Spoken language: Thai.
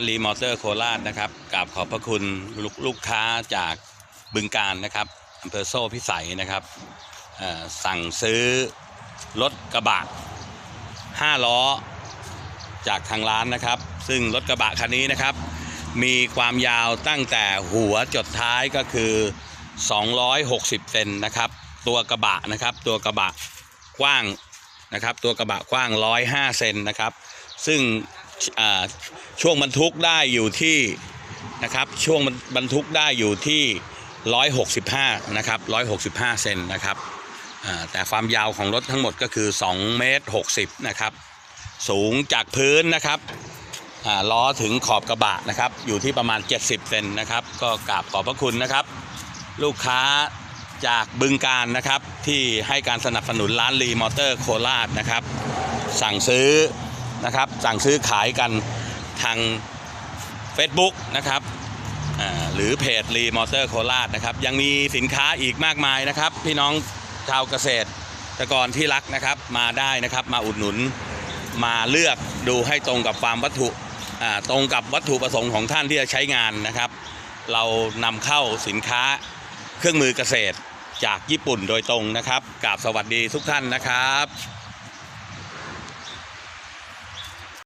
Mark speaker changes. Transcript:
Speaker 1: านรีมอเตอร์โคราชนะครับกราบขอบพระคุณลูกลูกค้าจากบึงการนะครับอำเภอโซ่พิสัยนะครับสั่งซื้อรถกระบะ 5 ล้อ จากทางร้านนะครับ ซึ่งรถกระบะคันนี้นะครับ มีความยาวตั้งแต่หัวจดท้ายก็คือ 260 เซนนะครับ ตัวกระบะนะครับ ตัวกระบะกว้างนะครับ ตัวกระบะกว้าง 105 เซนนะครับ ซึ่ง ช่วงบรรทุกได้อยู่ที่นะครับช่วงบรรทุกได้อยู่ที่ 165 นะครับ 165 เซนนะครับแต่ความยาวของรถทั้งหมดก็คือ2เมตร60 นะครับ สูงจากพื้นนะครับล้อถึงขอบกระบะนะครับ อยู่ที่ประมาณ 70 เซนนะครับ ก็กราบขอบพระคุณนะครับ ลูกค้าจากบึงการนะครับที่ให้การสนับสนุนร้านรีมอเตอร์โคราชนะครับ สั่งซื้อ นะครับ สั่งซื้อขายกันทาง Facebook นะครับหรือเพจรีมอเตอร์โคราชนะครับ ยังมีสินค้าอีกมากมายนะครับ พี่น้องชาวเกษตรกรที่รักนะครับมาได้นะครับมาอุดหนุนมาเลือกดูให้ตรงกับความวัตถุตรงกับวัตถุประสงค์ของท่านที่จะใช้งานนะครับ เรานำเข้าสินค้าเครื่องมือเกษตรจากญี่ปุ่นโดยตรงนะครับกราบสวัสดีทุกท่านนะครับ